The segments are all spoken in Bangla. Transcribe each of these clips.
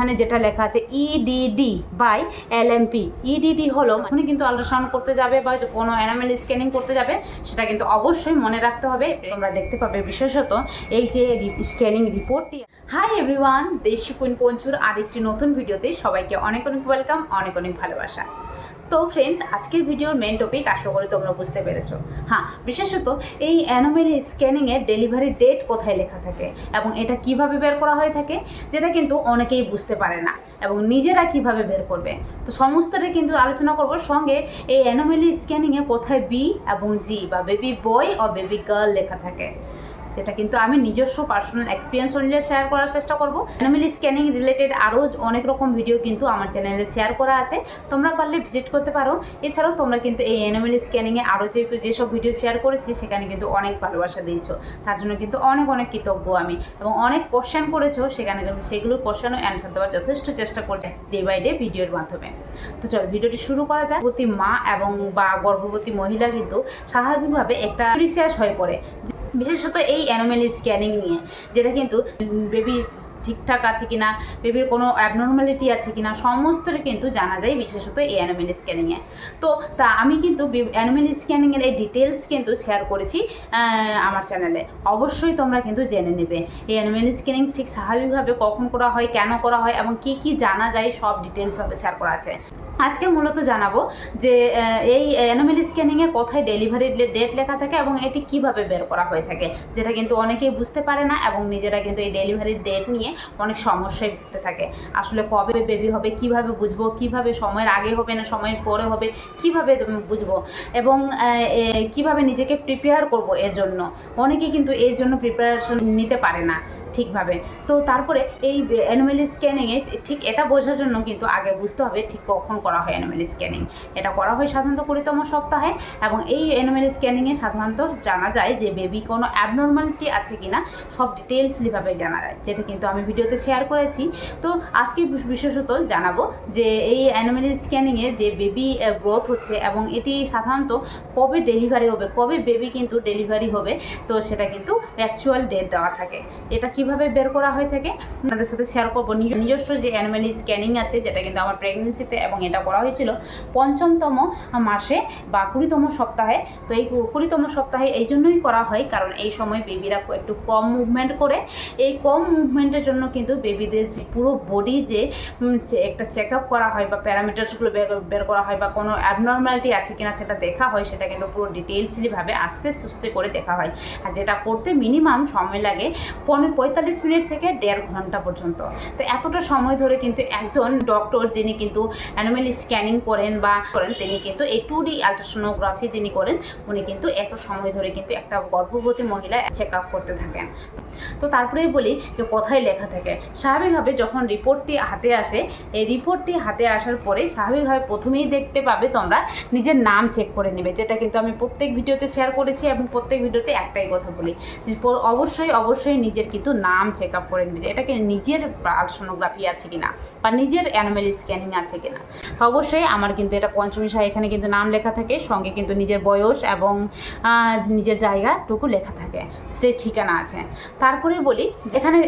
এখানে যেটা লেখা আছে ইডিডি বাই এলএমপি ইডিডি হলো উনি কিন্তু আল্ট্রাসাউন্ড করতে যাবে বা কোনো অ্যানামেল স্ক্যানিং করতে যাবে, সেটা কিন্তু অবশ্যই মনে রাখতে হবে। তোমরা দেখতে পাবে বিশেষত এই যে স্ক্যানিং রিপোর্টটি হাই এভরিওয়ান দেশি কুইন পঞ্চুর আরেকটি নতুন ভিডিওতে সবাইকে অনেক অনেক ওয়েলকাম অনেক অনেক ভালোবাসা। তো ফ্রেন্ডস আজকের ভিডিওর মেন টপিক আশা করি তোমরা বুঝতে পেরেছ। হ্যাঁ বিশেষত এই অ্যানোমেলি স্ক্যানিংয়ের ডেলিভারি ডেট কোথায় লেখা থাকে এবং এটা কীভাবে বের করা হয়ে থাকে, যেটা কিন্তু অনেকেই বুঝতে পারে না এবং নিজেরা কীভাবে বের করবে। তো সমস্তটা কিন্তু আলোচনা করব সঙ্গে এই অ্যানোমেলি স্ক্যানিংয়ে কোথায় বি এবং জি বা বেবি বয় ও বেবি গার্ল লেখা থাকে। সেটা কিন্তু আমি নিজস্ব পার্সোনাল এক্সপিরিয়েন্স অনুযায়ী শেয়ার করার চেষ্টা করব। অ্যানোমেলি স্ক্যানিং রিলেটেড আরও অনেক রকম ভিডিও কিন্তু আমার চ্যানেলে শেয়ার করা আছে। তোমরা পারলে ভিজিট করতে পারো। এছাড়াও তোমরা কিন্তু এই অ্যানোমেলি স্ক্যানিংয়ে আরও যে, যেসব ভিডিও শেয়ার করেছি, সেখানে কিন্তু অনেক ভালোবাসা দিয়েছ। তার জন্য কিন্তু অনেক অনেক কৃতজ্ঞ আমি। এবং অনেক কোশ্চেন করেছ, সেখানে কিন্তু সেগুলো কোশ্চেন ও অ্যান্সার দেওয়ার যথেষ্ট চেষ্টা করছে ডে বাই ডে ভিডিওর মাধ্যমে। তো চল ভিডিওটি শুরু করা যায় প্রতি মা এবং বা গর্ভবতী মহিলা কিন্তু স্বাভাবিকভাবে একটা ক্রিসিয়াস হয়ে পড়ে। বিশেষত এই অ্যানোমেলি স্ক্যানিং নিয়ে, যেটা কিন্তু বেবি ঠিকঠাক আছে কিনা বেবির কোনো অ্যাবনর্মালিটি আছে কিনা, সমস্তটা কিন্তু জানা যায় বিশেষত এই অ্যানোমেলি স্ক্যানিংয়ে তো তা আমি কিন্তু অ্যানোমেলি স্ক্যানিংয়ের এই ডিটেলস কিন্তু শেয়ার করেছি আমার চ্যানেলে অবশ্যই তোমরা কিন্তু জেনে নেবে, এই অ্যানোমেলি স্ক্যানিং ঠিক স্বাভাবিকভাবে কখন করা হয়, কেন করা হয়, এবং কি কি জানা যায়, সব ডিটেলসভাবে শেয়ার করা আছে। আজকে মূলত জানাব যে এই অ্যানোমেলি স্ক্যানিংয়ে কোথায় ডেলিভারি ডেট লেখা থাকে এবং এটি কীভাবে বের করা হয়ে থাকে, যেটা কিন্তু অনেকেই বুঝতে পারে না এবং নিজেরা কিন্তু এই ডেলিভারির ডেট নিয়ে অনেক সমস্যায় ভুগতে থাকে। আসলে কবে বেবি হবে, কীভাবে বুঝব, কীভাবে সময়ের আগে হবে না, সময়ের পরে হবে, কীভাবে বুঝব এবং কীভাবে নিজেকে প্রিপেয়ার করব এর জন্য। অনেকে কিন্তু এর জন্য প্রিপারেশন নিতে পারে না। ঠিকভাবে। তো তারপরে এই অ্যানুয়ালি স্ক্যানিংয়ে ঠিক এটা বোঝার জন্য কিন্তু আগে বুঝতে হবে ঠিক কখন করা হয় অ্যানুয়ালি স্ক্যানিং এটা করা হয় সাধারণত কুড়িতম সপ্তাহে এবং এই অ্যানুয়ালি স্ক্যানিংয়ে সাধারণত জানা যায় যে বেবি কোনো অ্যাবনর্মালিটি আছে কি না সব ডিটেলসলিভাবে জানা যায়, যেটা কিন্তু আমি ভিডিওতে শেয়ার করেছি। তো আজকে বিশেষত জানাব যে এই অ্যানুয়ালি স্ক্যানিংয়ে যে বেবি গ্রোথ হচ্ছে এবং এটি সাধারণত কবে ডেলিভারি হবে, কবে বেবি কিন্তু ডেলিভারি হবে, তো সেটা কিন্তু অ্যাকচুয়াল ডেট দেওয়া থাকে। এটা কীভাবে বের করা হয়ে থাকে, আপনাদের সাথে শেয়ার করব। নিজ- নিজস্ব যে অ্যানুয়ালি স্ক্যানিং আছে, যেটা কিন্তু আমার প্রেগনেন্সিতে এবং এটা করা হয়েছিল, পঞ্চমতম মাসে বা কুড়িতম সপ্তাহে। তো এই কুড়িতম সপ্তাহে এই জন্যই করা হয়, কারণ এই সময় বেবিরা একটু কম মুভমেন্ট করে। এই কম মুভমেন্টের জন্য কিন্তু বেবিদের যে পুরো বডি যে একটা চেক আপ করা হয় বা প্যারামিটার্সগুলো বের করা হয় বা কোনো অ্যাবনর্মালিটি আছে কিনা সেটা দেখা হয়, সেটা কিন্তু পুরো ডিটেলসলিভাবে আস্তে সুস্তে করে দেখা হয়। আর যেটা করতে মিনিমাম সময় লাগে, পনেরো পঁয়তাল্লিশ মিনিট থেকে দেড় ঘণ্টা পর্যন্ত। তো এতটা সময় ধরে কিন্তু একজন ডক্টর যিনি কিন্তু অ্যানোমেলি স্ক্যানিং করেন বা করেন, তিনি কিন্তু এই টু ডি আলট্রাসোনোগ্রাফি যিনি করেন, উনি কিন্তু এত সময় ধরে কিন্তু একটা গর্ভবতী মহিলা চেক আপ করতে থাকেন। তো তারপরেই বলি যে কোথায় লেখা থাকে, স্বাভাবিকভাবে যখন রিপোর্টটি হাতে আসে, এই রিপোর্টটি হাতে আসার পরে স্বাভাবিকভাবে প্রথমেই দেখতে পাবে তোমরা নিজের নাম চেক করে নেবে, যেটা কিন্তু আমি প্রত্যেক ভিডিওতে শেয়ার করেছি এবং প্রত্যেক ভিডিওতে একটাই কথা বলি। অবশ্যই অবশ্যই নিজের কিন্তু নাম চেক আপ করে নেবে এটাকে নিজের আলট্রাসোনোগ্রাফি আছে কিনা বা নিজের অ্যানোমেলি স্ক্যানিং আছে কিনা। তো অবশ্যই আমার কিন্তু এটা পঞ্চমী সাহে এখানে কিন্তু নাম লেখা থাকে, সঙ্গে কিন্তু নিজের বয়স এবং নিজের জায়গাটুকু লেখা থাকে সে ঠিকানা আছে। তারপরে বলি, যেখানে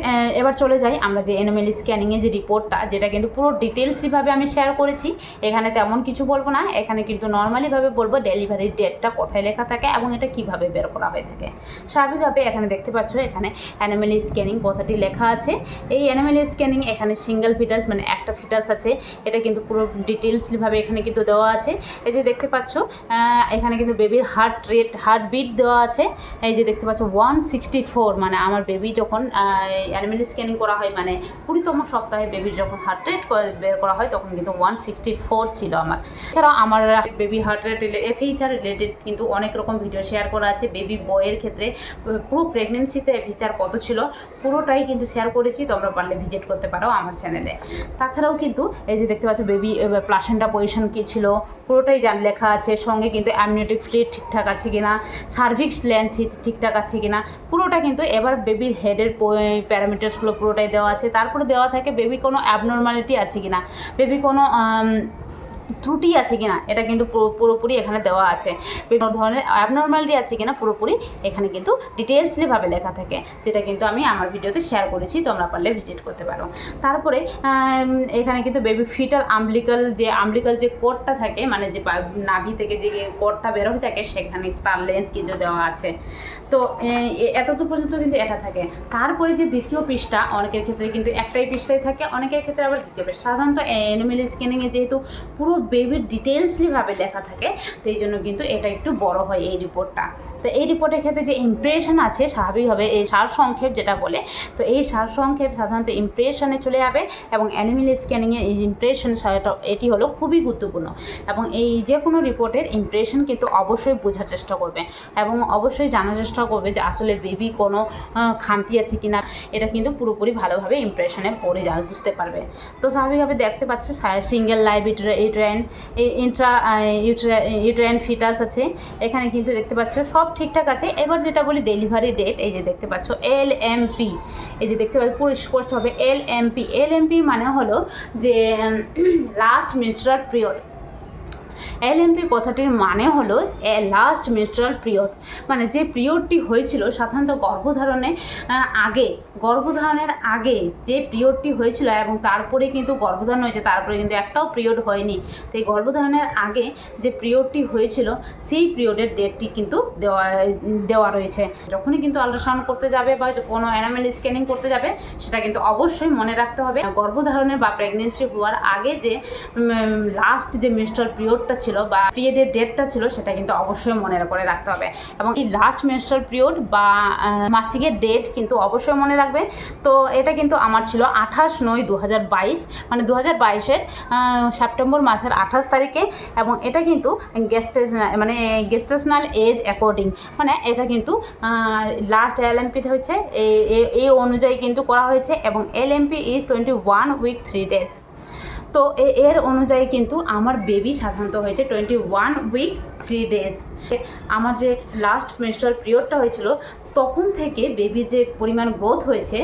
এবার চলে যাই আমরা যে এনোমেলি স্ক্যানিংয়ের যে রিপোর্টটা যেটা কিন্তু পুরো ডিটেলসলিভাবে আমি শেয়ার করেছি, এখানে তেমন কিছু বলব না, এখানে কিন্তু নর্মালিভাবে বলব ডেলিভারির ডেটটা কোথায় লেখা থাকে এবং এটা কীভাবে বের করা হয়ে থাকে। স্বাভাবিকভাবে এখানে দেখতে পাচ্ছ, এখানে অ্যানোমেলি স্ক্যানিং কথাটি লেখা আছে। এই অ্যানোমেলি স্ক্যানিং এখানে সিঙ্গেল ফিটাস মানে একটা ফিটাস আছে। এটা কিন্তু পুরো ডিটেলসলিভাবে এখানে কিন্তু দেওয়া আছে। এই যে দেখতে পাচ্ছ এখানে কিন্তু বেবির হার্ট রেট হার্ট বিট দেওয়া আছে। এই যে দেখতে পাচ্ছ ওয়ান সিক্সটি ফোর মানে আমার বেবি যখন অ্যানিমেল স্ক্যানিং করা হয় মানে কুড়িতম সপ্তাহে বেবির যখন হার্ট রেট বের করা হয় তখন কিন্তু ওয়ান সিক্সটি ফোর ছিল আমার। এছাড়াও আমার baby heart rate FHR related কিন্তু অনেক রকম ভিডিও শেয়ার করা আছে। বেবি বয়ের ক্ষেত্রে, পুরো প্রেগনেন্সিতে ফিচার কত ছিল? পুরোটাই কিন্তু শেয়ার করেছি, তোমরা পারলে ভিজিট করতে পারো আমার চ্যানেলে তাছাড়াও কিন্তু এই যে দেখতে পাচ্ছ বেবি প্লাসেন্টা পজিশন কী ছিল, পুরোটাই জান লেখা আছে, সঙ্গে কিন্তু অ্যামনিওটিক ফ্লিট ঠিকঠাক আছে কিনা সার্ভিক্স লেন্থ ঠিকঠাক আছে কি না পুরোটা কিন্তু এবার বেবির হেডের প্যারামিটার্সগুলো পুরোটাই দেওয়া আছে। তারপরে দেওয়া থাকে বেবি কোনো অ্যাবনর্মালিটি আছে কি না বেবি কোনো ত্রুটি আছে কিনা, এটা কিন্তু পুরোপুরি এখানে দেওয়া আছে। বিভিন্ন ধরনের অ্যাবনর্মালিটি আছে কিনা, পুরোপুরি এখানে কিন্তু ডিটেলসলিভাবে লেখা থাকে, যেটা কিন্তু আমি আমার ভিডিওতে শেয়ার করেছি, তোমরা পারলে ভিজিট করতে পারো। তারপরে এখানে কিন্তু বেবি ফিটাল আমলিকাল যে আমলিকাল যে কোডটা থাকে মানে যে নাভি থেকে যে কোডটা বেরোয় থাকে, সেখানে তার লেন্স কিন্তু দেওয়া আছে। তো এতদূর পর্যন্ত কিন্তু এটা থাকে। তারপরে যে দ্বিতীয় পৃষ্ঠা, অনেকের ক্ষেত্রে কিন্তু একটাই পৃষ্ঠায় থাকে, অনেকের ক্ষেত্রে আবার দ্বিতীয় পৃষ্ঠা। সাধারণত অ্যানিমেল স্ক্যানিংয়ে যেহেতু পুরো বেবির ডিটেলসলিভাবে লেখা থাকে সেই জন্য কিন্তু এটা একটু বড় হয় এই রিপোর্টটা তো এই রিপোর্টের ক্ষেত্রে যে ইমপ্রেশন আছে স্বাভাবিকভাবে এই সার সংক্ষেপ যেটা বলে, তো এই সার সংক্ষেপ সাধারণত ইমপ্রেশনে চলে যাবে এবং অ্যানিমেল স্ক্যানিংয়ে এই ইমপ্রেশন এটি হলো খুবই গুরুত্বপূর্ণ। এবং এই যে কোনো রিপোর্টের ইমপ্রেশন কিন্তু অবশ্যই বোঝার চেষ্টা করবে এবং অবশ্যই জানার চেষ্টা করবে যে আসলে বেবি কোনো খামতি আছে কি না এটা কিন্তু পুরোপুরি ভালোভাবে ইমপ্রেশনে পড়ে যা বুঝতে পারবে। তো স্বাভাবিকভাবে দেখতে পাচ্ছ single live uterine intrauterine foetus আছে। এখানে কিন্তু দেখতে পাচ্ছ, সব ঠিকঠাক আছে। এবার যেটা বলি ডেলিভারি ডেট এই যে দেখতে পাচ্ছ এল এম পি এই যে দেখতে পাচ্ছ, পুরো স্পষ্ট হবে L M P L M P মানে হলো যে লাস্ট মিনস্ট্রাল পিরিয়ড এলএমপি কথাটির মানে হলো, এ লাস্ট মেনস্ট্রাল পিরিয়ড মানে যে পিরিয়ডটি হয়েছিল সাধারণত গর্ভধারণে আগে, গর্ভধারণের আগে যে পিরিয়ডটি হয়েছিল এবং তারপরে কিন্তু গর্ভধারণ হয়েছে, তারপরে কিন্তু একটাও পিরিয়ড হয়নি। তো এই গর্ভধারণের আগে যে পিরিয়ডটি হয়েছিল, সেই পিরিয়ডের ডেটটি কিন্তু দেওয়া দেওয়া রয়েছে। যখনই কিন্তু আল্ট্রাসাউন্ড করতে যাবে বা কোনো অ্যানামেল স্ক্যানিং করতে যাবে, সেটা কিন্তু অবশ্যই মনে রাখতে হবে। গর্ভধারণের বা প্রেগনেন্সি হওয়ার আগে যে লাস্ট যে মেনস্ট্রাল পিরিয়ডটা ছিল বা পিরিয়ডের ডেটটা ছিল, সেটা কিন্তু অবশ্যই মনে করে রাখতে হবে। এবং এই লাস্ট মেনস্ট্রাল পিরিয়ড বা মাসিকের ডেট কিন্তু অবশ্যই মনে রাখবে। তো এটা কিন্তু আমার ছিল আঠাশ নয় দু মানে দু হাজার সেপ্টেম্বর মাসের আঠাশ তারিখে। এবং এটা কিন্তু গেস্টেশনাল মানে গেস্টেশনাল এজ অ্যাকর্ডিং মানে এটা কিন্তু লাস্ট এলএমপিতে হচ্ছে এই অনুযায়ী কিন্তু করা হয়েছে। এবং LMP is twenty one week three days তো এর অনুযায়ী কিন্তু আমার বেবি সাধারণত হয়েছে twenty one weeks three days আমার যে লাস্ট মেনস্ট্রাল পিরিয়ডটা হয়েছিল তখন থেকে বেবির যে পরিমাণ গ্রোথ হয়েছে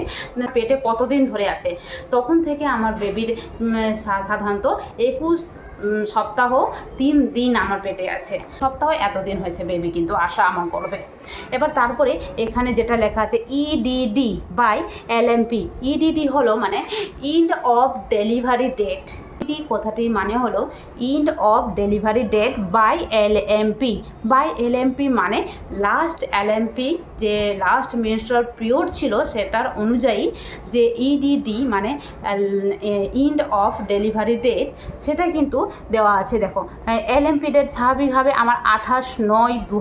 পেটে কতদিন ধরে আছে, তখন থেকে আমার বেবির সাধারণত একুশ সপ্তাহ, তিন দিন আমার পেটে আছে। সপ্তাহ এতদিন হয়েছে বেবি কিন্তু আশা আমার গর্ভে। এবার তারপরে এখানে যেটা লেখা আছে EDD by L LMP EDD হলো মানে end of delivery date ED কথাটির মানে হলো end of delivery date by LMP by LMP মানে লাস্ট এলএমপি যে লাস্ট মেনস্ট্রাল পিরিয়ড ছিল সেটার অনুযায়ী যে ইডিডি মানে ইন্ড অফ ডেলিভারি ডেট সেটা কিন্তু দেওয়া আছে। দেখো এলএমপি ডেট স্বাভাবিকভাবে আমার আঠাশ নয় দু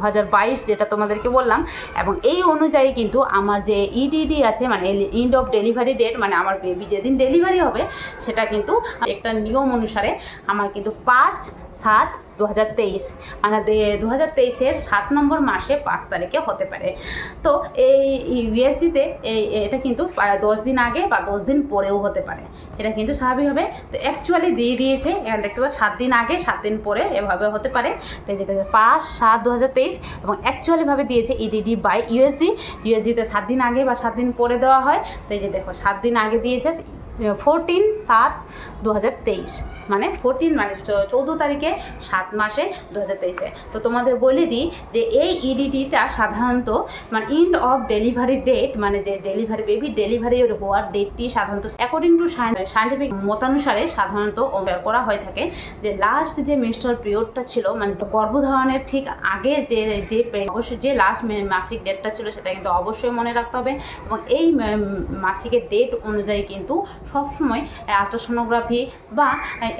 যেটা তোমাদেরকে বললাম। এবং এই অনুযায়ী কিন্তু আমার যে ইডিডি আছে মানে ইন্ড অফ ডেলিভারি ডেট মানে আমার বেবি যেদিন ডেলিভারি হবে, সেটা কিন্তু একটা নিয়ম অনুসারে আমার কিন্তু পাঁচ সাত দু হাজার তেইশ মানে দু হাজার তেইশের সাত নম্বর মাসে পাঁচ তারিখে হতে পারে। তো এই ইউএসজিতে এই এটা কিন্তু দশ দিন আগে বা দশ দিন পরেও হতে পারে। এটা কিন্তু স্বাভাবিকভাবে তো অ্যাকচুয়ালি দিয়ে দিয়েছে, এখানে দেখতে পাচ্ছ সাত দিন আগে, সাত দিন পরে এভাবে হতে পারে। তো যেটা পাঁচ সাত দু হাজার তেইশ এবং অ্যাকচুয়ালিভাবে দিয়েছে ইডিডি বাই ইউএসজি ইউএসজিতে সাত দিন আগে বা সাত দিন পরে দেওয়া হয়। তো এই যে দেখো, সাত দিন আগে দিয়েছে ফোরটিন সাত দু হাজার তেইশ মানে ফোরটিন মানে চৌদ্দ তারিখে সাত মাসে দু হাজার তেইশে। তো তোমাদের বলে দিই যে এই ইডিটিটা সাধারণত মানে ইন্ড অফ ডেলিভারি ডেট মানে যে ডেলিভারি বেবি ডেলিভারি হওয়ার ডেটটি সাধারণত অ্যাকর্ডিং টু সায়েন্টিফিক মতানুসারে সাধারণত করা হয়ে থাকে। যে লাস্ট যে মেনস্ট্রাল পিরিয়ডটা ছিল মানে গর্ভধারণের ঠিক আগে যে যে অবশ্যই যে লাস্ট মাসিক ডেটটা ছিল সেটা কিন্তু অবশ্যই মনে রাখতে হবে। এবং এই মাসিকের ডেট অনুযায়ী কিন্তু সবসময় আল্ট্রাসোনোগ্রাফি বা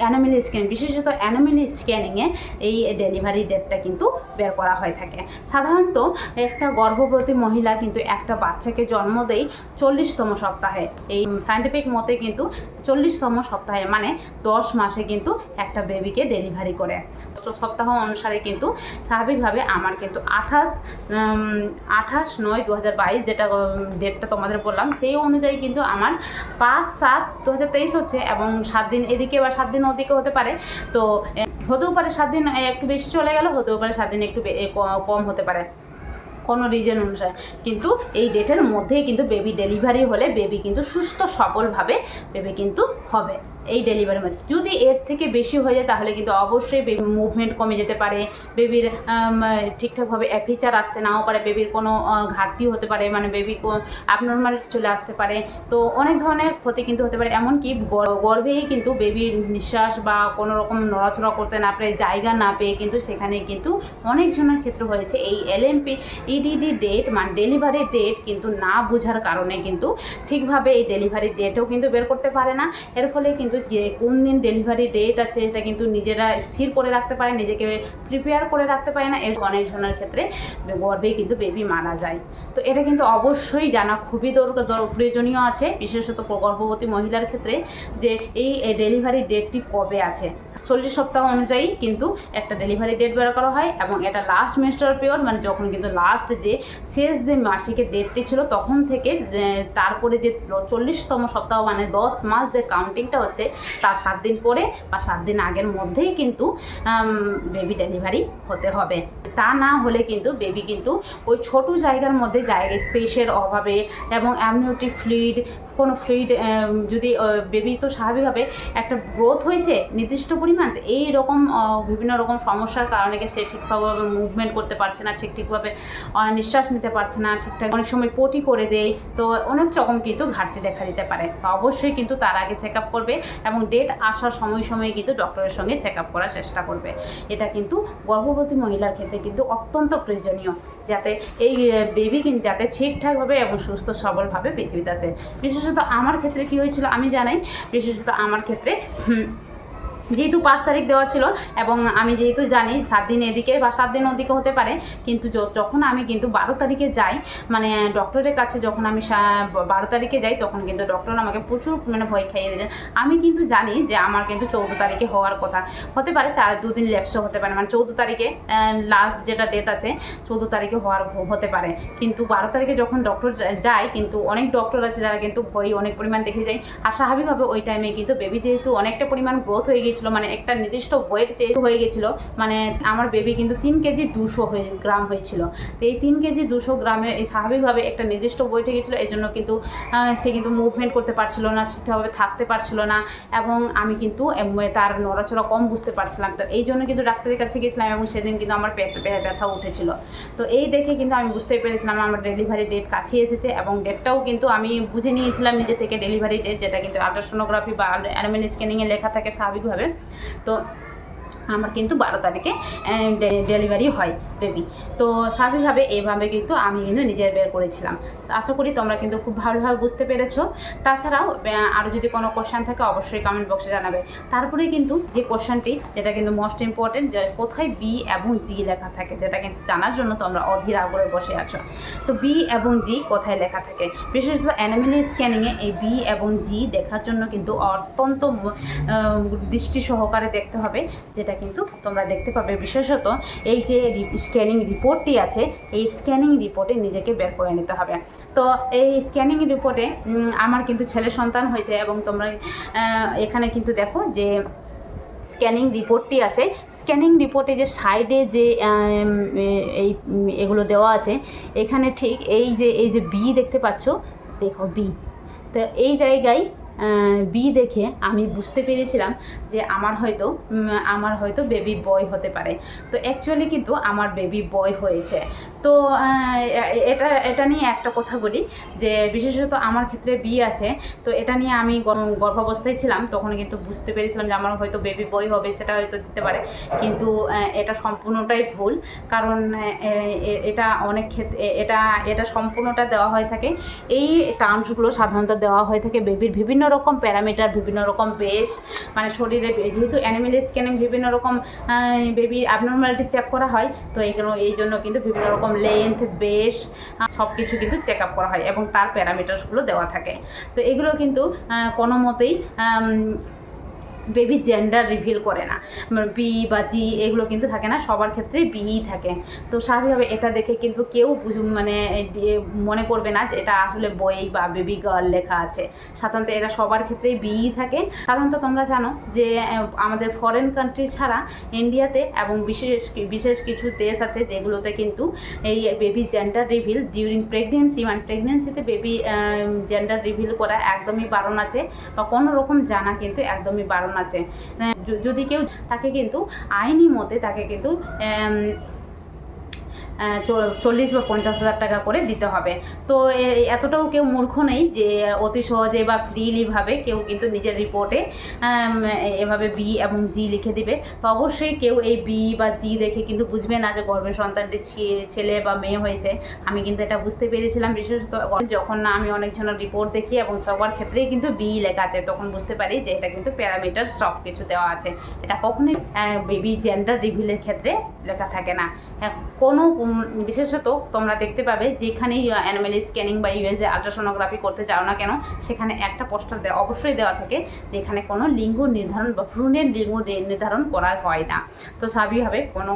অ্যানোমিল স্ক্যান বিশেষত অ্যানোমিল স্ক্যানিংয়ে এই ডেলিভারি ডেটটা কিন্তু বের করা হয়ে থাকে। সাধারণত একটা গর্ভবতী মহিলা কিন্তু একটা বাচ্চাকে জন্ম দেয় চল্লিশতম সপ্তাহে। এই সায়েন্টিফিক মতে কিন্তু চল্লিশতম সপ্তাহে মানে দশ মাসে কিন্তু একটা বেবিকে ডেলিভারি করে। সপ্তাহ অনুসারে কিন্তু স্বাভাবিকভাবে আমার কিন্তু আঠাশ আঠাশ নয় দু হাজার বাইশ যেটা ডেটটা তোমাদের বললাম, সেই অনুযায়ী কিন্তু আমার পাঁচ সাত দু হচ্ছে এবং সাত দিন এদিকে বা সাত দিন ওদিকে হতে পারে। তো হতেও পারে সাত দিন একটু বেশি চলে গেল, হতেও পারে সাত দিন একটু কম হতে পারে। কোনো রিজন অনুসারে। কিন্তু এই ডেটের মধ্যেই কিন্তু বেবি ডেলিভারি হলে বেবি কিন্তু সুস্থ সফলভাবে বেবি কিন্তু হবে। এই ডেলিভারির মধ্যে যদি এর থেকে বেশি হয়ে যায়, তাহলে কিন্তু অবশ্যই বেবি মুভমেন্ট কমে যেতে পারে। বেবির ঠিকঠাকভাবে অ্যাপিচার আসতে নাও পারে। বেবির কোনো ঘাটতি হতে পারে। মানে বেবি অ্যাবনর্মালিটি চলে আসতে পারে। তো অনেক ধরনের ক্ষতি কিন্তু হতে পারে। এমনকি গর- গর্ভেই কিন্তু বেবির নিঃশ্বাস বা কোনো রকম নড়াচড়া করতে না পারে, জায়গা না পেয়ে কিন্তু সেখানে কিন্তু অনেক জনের ক্ষেত্রে হয়েছে। এই এলএমপি ইডিডি ডেট মানে ডেলিভারি ডেট কিন্তু না বোঝার কারণে কিন্তু ঠিকভাবে এই ডেলিভারি ডেটও কিন্তু বের করতে পারে না। এর ফলে কিন্তু যে কোন দিন ডেলিভারি ডেট আছে এটা কিন্তু নিজেরা স্থির করে রাখতে পারে, নিজেকে প্রিপেয়ার করে রাখতে পারে না। এর অনেক ক্ষেত্রে গর্ভেই কিন্তু বেবি মারা যায়। তো এটা কিন্তু অবশ্যই জানা খুবই দরকার দর- প্রয়োজনীয় আছে। বিশেষত গর্ভবতী মহিলার ক্ষেত্রে যে এই ডেলিভারি ডেটটি কবে আছে। চল্লিশ সপ্তাহ অনুযায়ী কিন্তু একটা ডেলিভারি ডেট বের করা হয় এবং এটা লাস্ট মেস্টার পিরিয়ড মানে যখন কিন্তু লাস্ট যে শেষ যে মাসিকের ডেটটি ছিল, তখন থেকে তারপরে যে চল্লিশতম সপ্তাহ মানে দশ মাস যে কাউন্টিংটা হচ্ছে তার সাত দিন পরে বা সাত দিন আগের মধ্যেই কিন্তু বেবি ডেলিভারি হতে হবে। তা না হলে কিন্তু বেবি কিন্তু ওই ছোট জায়গার মধ্যে জায়গা স্পেসের অভাবে এবং অ্যামনিওটিক ফ্লুইড কোনো ফ্লুইড যদি বেবি তো স্বাভাবিকভাবে একটা গ্রোথ হয়েছে নির্দিষ্ট পরিমাণ এই রকম বিভিন্ন রকম সমস্যার কারণে সে ঠিকভাবে মুভমেন্ট করতে পারছে না ঠিক ঠিকভাবে নিঃশ্বাস নিতে পারছে না, ঠিকঠাক অনেক সময় পটি করে দেয়, তো অনেক রকম কিন্তু ঘাটতি দেখা দিতে পারে। অবশ্যই কিন্তু তার আগে চেক আপ করবে। এবং ডেট আসার সময় সময়ে কিন্তু ডক্টরের সঙ্গে চেক আপ করার চেষ্টা করবে। এটা কিন্তু গর্ভবতী মহিলার ক্ষেত্রে কিন্তু অত্যন্ত প্রয়োজনীয় যাতে এই বেবি কিন্তু যাতে ঠিকঠাকভাবে এবং সুস্থ সবলভাবে পৃথিবীতে আসে। বিশেষত আমার ক্ষেত্রে কি হয়েছিল আমি জানাই, বিশেষত আমার ক্ষেত্রে যেহেতু পাঁচ তারিখ দেওয়া ছিল এবং আমি যেহেতু জানি সাত দিন এদিকে বা সাত দিন ওদিকে হতে পারে, কিন্তু যখন আমি কিন্তু বারো তারিখে যাই মানে ডক্টরের কাছে যখন আমি বারো তারিখে যাই, তখন কিন্তু ডক্টর আমাকে প্রচুর মানে ভয় খাইয়ে দিয়েছেন আমি কিন্তু জানি যে আমার কিন্তু চৌদ্দ তারিখে হওয়ার কথা। হতে পারে চার, দুদিন ল্যাপসও হতে পারে মানে চৌদ্দ তারিখে লাস্ট যেটা ডেট আছে, চৌদ্দ তারিখে হওয়ার হতে পারে। কিন্তু বারো তারিখে যখন ডক্টর যায়, কিন্তু অনেক ডক্টর আছে যারা কিন্তু ভয় অনেক পরিমাণ দেখে যায়। আর স্বাভাবিকভাবে ওই টাইমে কিন্তু বেবি যেহেতু অনেকটা পরিমাণ গ্রোথ হয়ে গিয়েছিল মানে একটা নির্দিষ্ট ওয়েট যেহেতু হয়ে গেছিল মানে আমার বেবি কিন্তু তিন কেজি দুশো হয়ে, গ্রাম হয়েছিল। তো এই তিন কেজি দুশো গ্রামে এই স্বাভাবিকভাবে একটা নির্দিষ্ট ওয়েট গেছিল এই জন্য কিন্তু সে কিন্তু মুভমেন্ট করতে পারছিল না, ঠিকঠাকভাবে থাকতে পারছিল না, এবং আমি কিন্তু তার নড়াচড়া কম বুঝতে পারছিলাম। তো এই জন্য কিন্তু ডাক্তারের কাছে গেছিলাম এবং সেদিন কিন্তু আমার পেট ব্যথা উঠেছিল। তো এই দেখে কিন্তু আমি বুঝতে পেরেছিলাম, আমার ডেলিভারি ডেট কাছে এসেছে, এবং ডেটটাও কিন্তু আমি বুঝে নিয়েছিলাম, নিজে থেকে ডেলিভারি ডেট যেটা কিন্তু আল্ট্রাসোনোগ্রাফি বা অ্যানিমেল স্ক্যানিংয়ে লেখা থাকে স্বাভাবিকভাবে। তো আমার কিন্তু বারো তারিখে ডেলিভারি হয় বেবি তো স্বাভাবিকভাবে এইভাবে কিন্তু আমি কিন্তু নিজের বের করেছিলাম। আশা করি তোমরা কিন্তু খুব ভালোভাবে বুঝতে পেরেছ। তাছাড়াও আরও যদি কোনো কোশ্চেন থাকে, অবশ্যই কমেন্ট বক্সে জানাবে। তারপরে কিন্তু যে কোশ্চেনটি যেটা কিন্তু মোস্ট ইম্পর্টেন্ট যে কোথায় বি এবং জি লেখা থাকে, যেটা কিন্তু জানার জন্য তোমরা অধীর আগ্রহে বসে আছো। তো বি এবং জি কোথায় লেখা থাকে? বিশেষত অ্যানিমেল স্ক্যানিংয়ে এই বি এবং জি দেখার জন্য কিন্তু অত্যন্ত দৃষ্টি সহকারে দেখতে হবে, যেটা কিন্তু তোমরা দেখতে পাবে বিশেষত এই যে স্ক্যানিং রিপোর্টটি আছে, এই স্ক্যানিং রিপোর্টে নিজেকে বের করে নিতে হবে। তো এই স্ক্যানিং রিপোর্টে আমার কিন্তু ছেলে সন্তান হয়েছে এবং তোমরা এখানে কিন্তু দেখো যে স্ক্যানিং রিপোর্টটি আছে। স্ক্যানিং রিপোর্টে যে সাইডে যে এই এগুলো দেওয়া আছে, এখানে ঠিক এই যে এই যে বি দেখতে পাচ্ছ, দেখো বি তো এই জায়গায় বি দেখে আমি বুঝতে পেরেছিলাম যে আমার হয়তো আমার হয়তো বেবি বয় হতে পারে। তো অ্যাকচুয়ালি কিন্তু আমার বেবি বয় হয়েছে। তো এটা এটা নিয়ে একটা কথা বলি যে বিশেষত আমার ক্ষেত্রে বি আছে। তো এটা নিয়ে আমি গর্ভাবস্থায় ছিলাম, তখন কিন্তু বুঝতে পেরেছিলাম যে আমার হয়তো বেবি বই হবে, সেটা হয়তো দিতে পারে। কিন্তু এটা সম্পূর্ণটাই ভুল। কারণ এটা অনেক ক্ষেত্রে এটা এটা সম্পূর্ণটা দেওয়া হয়ে থাকে। এই টার্মসগুলো সাধারণত দেওয়া হয়ে থাকে বেবির বিভিন্ন রকম প্যারামিটার, বিভিন্ন রকম বেশ মানে শরীরে যেহেতু অ্যানিমেল স্ক্যানিং বিভিন্ন রকম বেবির অ্যাবনর্মালিটি চেক করা হয়, তো এইগুলো এই জন্য কিন্তু বিভিন্ন রকম লেন্থ বেশ সব কিছু কিন্তু চেক আপ করা হয় এবং তার প্যারামিটারসগুলো দেওয়া থাকে। তো এগুলো কিন্তু কোনো মতেই বেবি জেন্ডার রিভিল করে না। বি বা জি এগুলো কিন্তু থাকে না, সবার ক্ষেত্রেই বিই থাকে। তো স্বাভাবিকভাবে এটা দেখে কিন্তু কেউ মানে মনে করবে না যে এটা আসলে বই বা বেবি গার্ল লেখা আছে। সাধারণত এটা সবার ক্ষেত্রেই বিই থাকে। সাধারণত তোমরা জানো যে আমাদের ফরেন কান্ট্রি ছাড়া ইন্ডিয়াতে এবং বিশেষ বিশেষ কিছু দেশ আছে যেগুলোতে কিন্তু এই baby gender reveal during pregnancy মানে প্রেগনেন্সিতে বেবি জেন্ডার রিভিল করা একদমই বারণ আছে বা কোনো রকম জানা কিন্তু একদমই বারণ আছে। যদি কেউ তাকে কিন্তু আইনি মতে তাকে কিন্তু চল্লিশ বা পঞ্চাশ হাজার টাকা করে দিতে হবে। তো এতটাও কেউ মূর্খ নেই যে অতি সহজে বা ফ্রিলিভাবে কেউ কিন্তু নিজের রিপোর্টে এভাবে বি এবং জি লিখে দিবে। তো অবশ্যই কেউ এই বি বা জি দেখে কিন্তু বুঝবে না যে গর্ভের সন্তানটি ছেলে বা মেয়ে হয়েছে। আমি কিন্তু এটা বুঝতে পেরেছিলাম। বিশেষত যখন না আমি অনেকজনের রিপোর্ট দেখি এবং সবার ক্ষেত্রেই কিন্তু বি লেখা আছে, তখন বুঝতে পারি যে এটা কিন্তু প্যারামিটার সব কিছু দেওয়া আছে। এটা কখনোই বেবি জেন্ডার রিভিলের ক্ষেত্রে লেখা থাকে না। হ্যাঁ, কোনো বিশেষত তোমরা দেখতে পাবে যেখানেই অ্যানিমেল স্ক্যানিং বা ইউএসএ আলট্রাসোনোগ্রাফি করতে যাও না কেন সেখানে একটা পোস্টার দেওয়া অবশ্যই দেওয়া থাকে যেখানে কোনো লিঙ্গ নির্ধারণ বা ভ্রূণের লিঙ্গ নির্ধারণ করা হয় না। তো স্বাভাবিকভাবে কোনো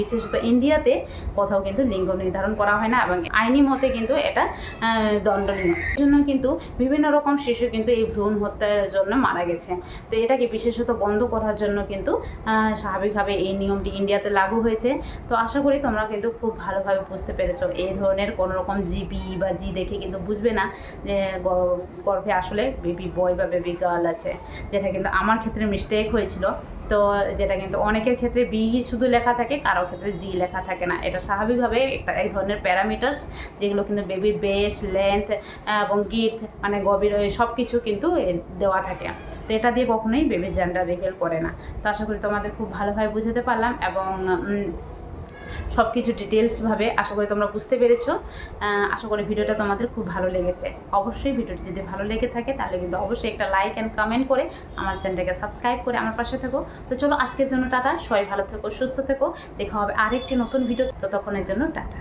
বিশেষত ইন্ডিয়াতে কোথাও কিন্তু লিঙ্গ নির্ধারণ করা হয় না এবং আইনি মতে কিন্তু এটা দণ্ডনীয়। এই জন্য কিন্তু বিভিন্ন রকম শিশু কিন্তু এই ভ্রূণ হত্যার জন্য মারা গেছে। তো এটাকে বিশেষত বন্ধ করার জন্য কিন্তু স্বাভাবিকভাবে এই নিয়মটি ইন্ডিয়াতে লাগু হয়েছে। তো আশা করি তোমরা কিন্তু খুব ভালোভাবে বুঝতে পেরেছ। এই ধরনের কোনো রকম জিপি বা জি দেখে কিন্তু বুঝবে না যে গর্ভে আসলে বেবি বয় বা বেবি গার্ল আছে। যেটা কিন্তু আমার ক্ষেত্রে মিস্টেক হয়েছিল। তো যেটা কিন্তু অনেকের ক্ষেত্রে বি শুধু লেখা থাকে কারোর ক্ষেত্রে জি লেখা থাকে না। এটা স্বাভাবিকভাবে একটা, এই ধরনের প্যারামিটার্স যেগুলো কিন্তু বেবির বেশ লেন্থ এবং গীত মানে গভীর সব কিছু কিন্তু দেওয়া থাকে। তো এটা দিয়ে কখনোই বেবির জেন্ডার রিভেল করে না। তো আশা করি তোমাদের খুব ভালোভাবে বুঝাতে পারলাম এবং সব কিছু ডিটেলসভাবে আশা করি তোমরা বুঝতে পেরেছ। আশা করি ভিডিওটা তোমাদের খুব ভালো লেগেছে। অবশ্যই ভিডিওটি যদি ভালো লেগে থাকে, তাহলে কিন্তু অবশ্যই একটা লাইক অ্যান্ড কমেন্ট করে আমার চ্যানেলটাকে সাবস্ক্রাইব করে আমার পাশে থেকো। তো চলো আজকের জন্য টাটা, সবাই ভালো থেকো, সুস্থ থেকো। দেখা হবে আরেকটি নতুন ভিডিও ততক্ষণের জন্য টাটা।